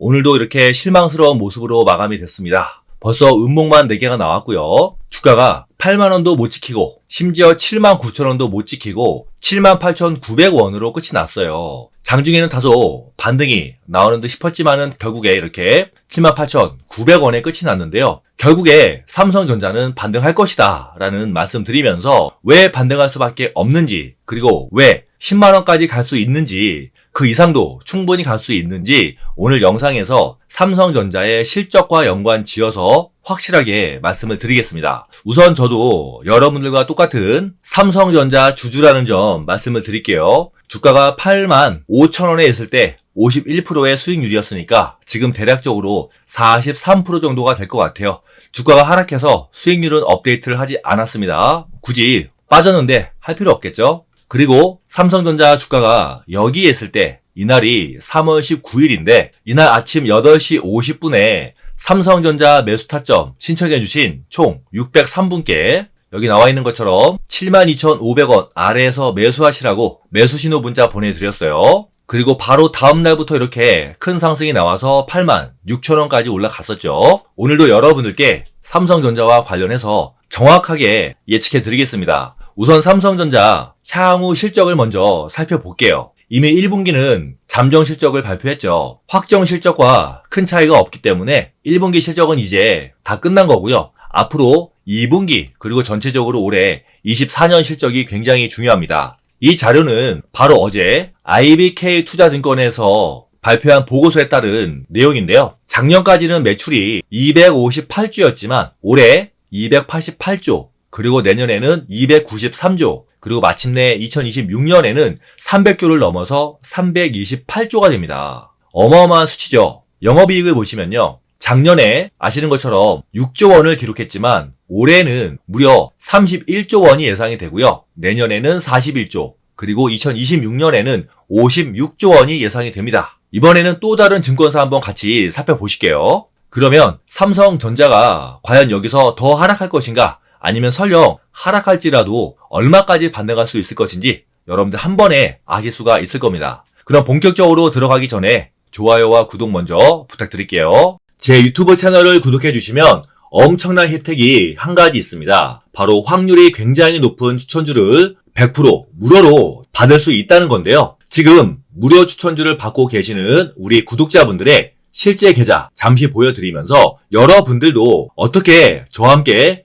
오늘도 이렇게 실망스러운 모습으로 마감이 됐습니다. 벌써 음목만 4개가 나왔고요. 주가가 8만원도 못 지키고 심지어 7만 9천원도 못 지키고 7만 8천9백원으로 끝이 났어요. 장중에는 다소 반등이 나오는 듯 싶었지만은 결국에 이렇게 7만 8천9백원에 끝이 났는데요. 결국에 삼성전자는 반등할 것이다 라는 말씀 드리면서 왜 반등할 수밖에 없는지 그리고 왜 10만 원까지 갈 수 있는지 그 이상도 충분히 갈 수 있는지 오늘 영상에서 삼성전자의 실적과 연관 지어서 확실하게 말씀을 드리겠습니다. 우선 저도 여러분들과 똑같은 삼성전자 주주라는 점 말씀을 드릴게요. 주가가 8만 5천 원에 있을 때 51%의 수익률이었으니까 지금 대략적으로 43% 정도가 될 것 같아요. 주가가 하락해서 수익률은 업데이트를 하지 않았습니다. 굳이 빠졌는데 할 필요 없겠죠? 그리고 삼성전자 주가가 여기에 있을 때 이날이 3월 19일인데 이날 아침 8시 50분에 삼성전자 매수 타점 신청해 주신 총 603분께 여기 나와 있는 것처럼 72,500원 아래에서 매수하시라고 매수 신호 문자 보내드렸어요. 그리고 바로 다음 날부터 이렇게 큰 상승이 나와서 8만 6천원까지 올라갔었죠. 오늘도 여러분들께 삼성전자와 관련해서 정확하게 예측해 드리겠습니다. 우선 삼성전자 향후 실적을 먼저 살펴볼게요. 이미 1분기는 잠정 실적을 발표했죠. 확정 실적과 큰 차이가 없기 때문에 1분기 실적은 이제 다 끝난 거고요. 앞으로 2분기 그리고 전체적으로 올해 24년 실적이 굉장히 중요합니다. 이 자료는 바로 어제 IBK 투자증권에서 발표한 보고서에 따른 내용인데요. 작년까지는 매출이 258조였지만 올해 288조, 그리고 내년에는 293조, 그리고 마침내 2026년에는 300조를 넘어서 328조가 됩니다. 어마어마한 수치죠. 영업이익을 보시면요. 작년에 아시는 것처럼 6조 원을 기록했지만 올해는 무려 31조 원이 예상이 되고요. 내년에는 41조, 그리고 2026년에는 56조 원이 예상이 됩니다. 이번에는 또 다른 증권사 한번 같이 살펴보실게요. 그러면 삼성전자가 과연 여기서 더 하락할 것인가? 아니면 설령 하락할지라도 얼마까지 반등할 수 있을 것인지 여러분들 한 번에 아실 수가 있을 겁니다. 그럼 본격적으로 들어가기 전에 좋아요와 구독 먼저 부탁드릴게요. 제 유튜브 채널을 구독해 주시면 엄청난 혜택이 한 가지 있습니다. 바로 확률이 굉장히 높은 추천주를 100% 무료로 받을 수 있다는 건데요. 지금 무료 추천주를 받고 계시는 우리 구독자분들의 실제 계좌 잠시 보여드리면서 여러분들도 어떻게 저와 함께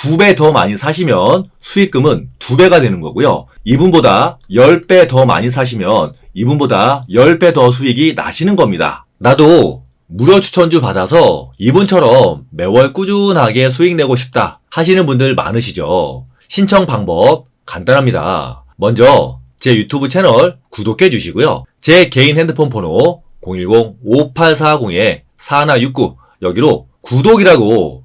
두 배 더 많이 사시면 수익금은 두 배가 되는 거고요. 이분보다 10배 더 많이 사시면 이분보다 10배 더 수익이 나시는 겁니다. 나도 무료 추천주 받아서 이분처럼 매월 꾸준하게 수익 내고 싶다 하시는 분들 많으시죠. 신청 방법 간단합니다. 먼저 제 유튜브 채널 구독해 주시고요. 제 개인 핸드폰 번호 010-5840-4169 여기로 구독이라고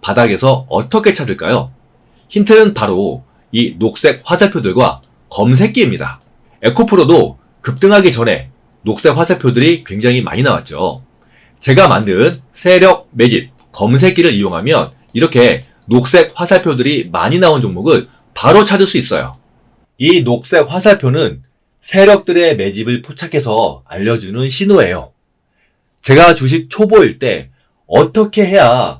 바닥에서 어떻게 찾을까요? 힌트는 바로 이 녹색 화살표들과 검색기입니다. 에코프로도 급등하기 전에 녹색 화살표들이 굉장히 많이 나왔죠. 제가 만든 세력 매집 검색기를 이용하면 이렇게 녹색 화살표들이 많이 나온 종목을 바로 찾을 수 있어요. 이 녹색 화살표는 세력들의 매집을 포착해서 알려주는 신호예요. 제가 주식 초보일 때 어떻게 해야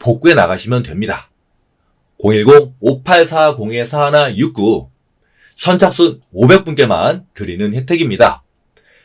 복구해 나가시면 됩니다. 010-5840-4169 선착순 500분께만 드리는 혜택입니다.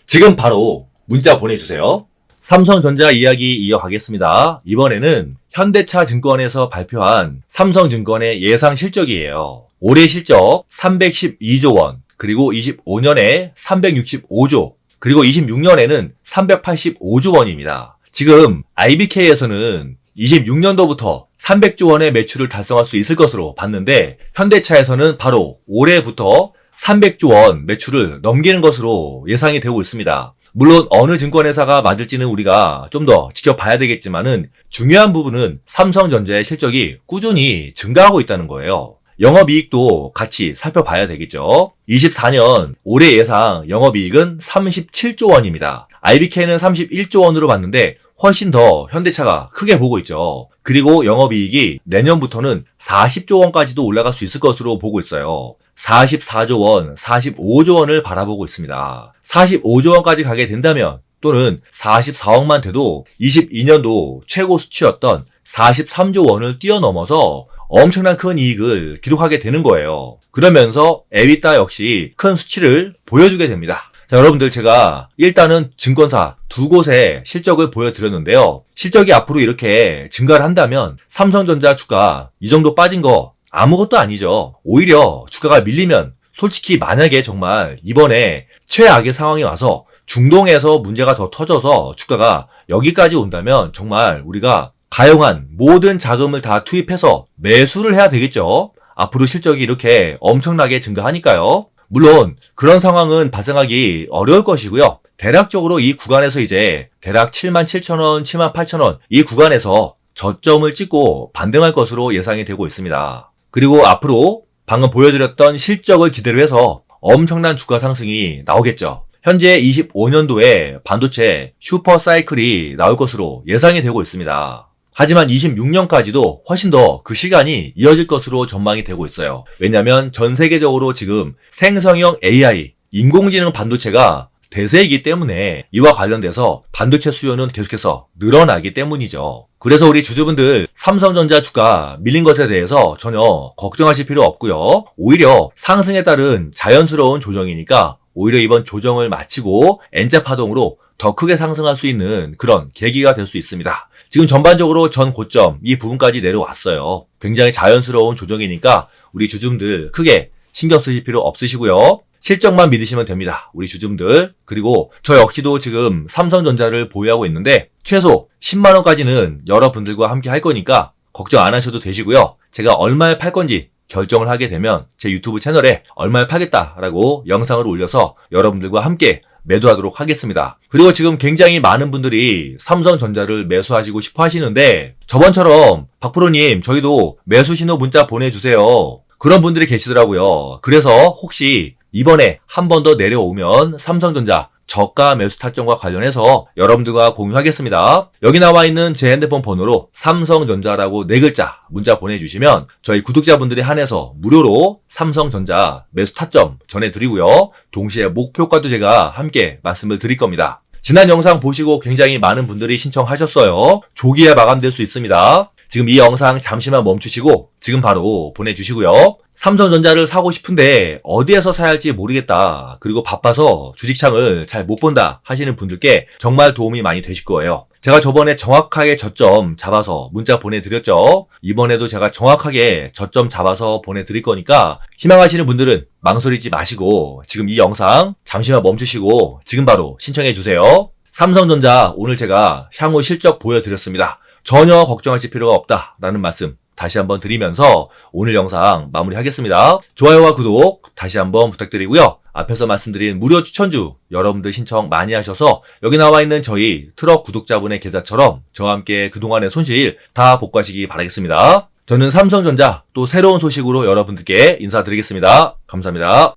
지금 바로 문자 보내주세요. 삼성전자 이야기 이어가겠습니다. 이번에는 현대차 증권에서 발표한 삼성증권의 예상 실적이에요. 올해 실적 312조 원, 그리고 25년에 365조, 그리고 26년에는 385조 원입니다. 지금 IBK에서는 26년도부터 300조 원의 매출을 달성할 수 있을 것으로 봤는데 현대차에서는 바로 올해부터 300조 원 매출을 넘기는 것으로 예상이 되고 있습니다. 물론 어느 증권회사가 맞을지는 우리가 좀 더 지켜봐야 되겠지만은 중요한 부분은 삼성전자의 실적이 꾸준히 증가하고 있다는 거예요. 영업이익도 같이 살펴봐야 되겠죠. 24년 올해 예상 영업이익은 37조 원입니다. IBK는 31조 원으로 봤는데 훨씬 더 현대차가 크게 보고 있죠. 그리고 영업이익이 내년부터는 40조 원까지도 올라갈 수 있을 것으로 보고 있어요. 44조 원, 45조 원을 바라보고 있습니다. 45조 원까지 가게 된다면 또는 44억만 돼도 22년도 최고 수치였던 43조 원을 뛰어넘어서 엄청난 큰 이익을 기록하게 되는 거예요. 그러면서 에비타 역시 큰 수치를 보여주게 됩니다. 자, 여러분들 제가 일단은 증권사 두 곳의 실적을 보여드렸는데요. 실적이 앞으로 이렇게 증가를 한다면 삼성전자 주가 이 정도 빠진 거 아무것도 아니죠. 오히려 주가가 밀리면 솔직히 만약에 정말 이번에 최악의 상황이 와서 중동에서 문제가 더 터져서 주가가 여기까지 온다면 정말 우리가 가용한 모든 자금을 다 투입해서 매수를 해야 되겠죠. 앞으로 실적이 이렇게 엄청나게 증가하니까요. 물론 그런 상황은 발생하기 어려울 것이고요. 대략적으로 이 구간에서 이제 대략 7만 7천 원, 7만 8천 원 이 구간에서 저점을 찍고 반등할 것으로 예상이 되고 있습니다. 그리고 앞으로 방금 보여드렸던 실적을 기대로 해서 엄청난 주가 상승이 나오겠죠. 현재 25년도에 반도체 슈퍼 사이클이 나올 것으로 예상이 되고 있습니다. 하지만 26년까지도 훨씬 더 그 시간이 이어질 것으로 전망이 되고 있어요. 왜냐하면 전 세계적으로 지금 생성형 AI, 인공지능 반도체가 대세이기 때문에 이와 관련돼서 반도체 수요는 계속해서 늘어나기 때문이죠. 그래서 우리 주주분들 삼성전자 주가 밀린 것에 대해서 전혀 걱정하실 필요 없고요. 오히려 상승에 따른 자연스러운 조정이니까 오히려 이번 조정을 마치고 N자 파동으로 더 크게 상승할 수 있는 그런 계기가 될 수 있습니다. 지금 전반적으로 전 고점 이 부분까지 내려왔어요. 굉장히 자연스러운 조정이니까 우리 주주분들 크게 신경 쓰실 필요 없으시고요. 실적만 믿으시면 됩니다. 우리 주주분들. 그리고 저 역시도 지금 삼성전자를 보유하고 있는데 최소 10만원까지는 여러분들과 함께 할 거니까 걱정 안 하셔도 되시고요. 제가 얼마에 팔 건지 결정을 하게 되면 제 유튜브 채널에 얼마에 파겠다라고 영상을 올려서 여러분들과 함께 매도하도록 하겠습니다. 그리고 지금 굉장히 많은 분들이 삼성전자를 매수하시고 싶어 하시는데 저번처럼 박프로님 저희도 매수 신호 문자 보내주세요. 그런 분들이 계시더라고요. 그래서 혹시 이번에 한 번 더 내려오면 삼성전자 저가 매수 타점과 관련해서 여러분들과 공유하겠습니다. 여기 나와 있는 제 핸드폰 번호로 삼성전자라고 네 글자 문자 보내주시면 저희 구독자분들이 한해서 무료로 삼성전자 매수 타점 전해드리고요. 동시에 목표가도 제가 함께 말씀을 드릴 겁니다. 지난 영상 보시고 굉장히 많은 분들이 신청하셨어요. 조기에 마감될 수 있습니다. 지금 이 영상 잠시만 멈추시고 지금 바로 보내주시고요. 삼성전자를 사고 싶은데 어디에서 사야 할지 모르겠다. 그리고 바빠서 주식창을 잘 못 본다 하시는 분들께 정말 도움이 많이 되실 거예요. 제가 저번에 정확하게 저점 잡아서 문자 보내드렸죠. 이번에도 제가 정확하게 저점 잡아서 보내드릴 거니까 희망하시는 분들은 망설이지 마시고 지금 이 영상 잠시만 멈추시고 지금 바로 신청해 주세요. 삼성전자 오늘 제가 향후 실적 보여드렸습니다. 전혀 걱정하실 필요가 없다라는 말씀 다시 한번 드리면서 오늘 영상 마무리하겠습니다. 좋아요와 구독 다시 한번 부탁드리고요. 앞에서 말씀드린 무료 추천주 여러분들 신청 많이 하셔서 여기 나와 있는 저희 트럭 구독자분의 계좌처럼 저와 함께 그동안의 손실 다 복구하시기 바라겠습니다. 저는 삼성전자 또 새로운 소식으로 여러분들께 인사드리겠습니다. 감사합니다.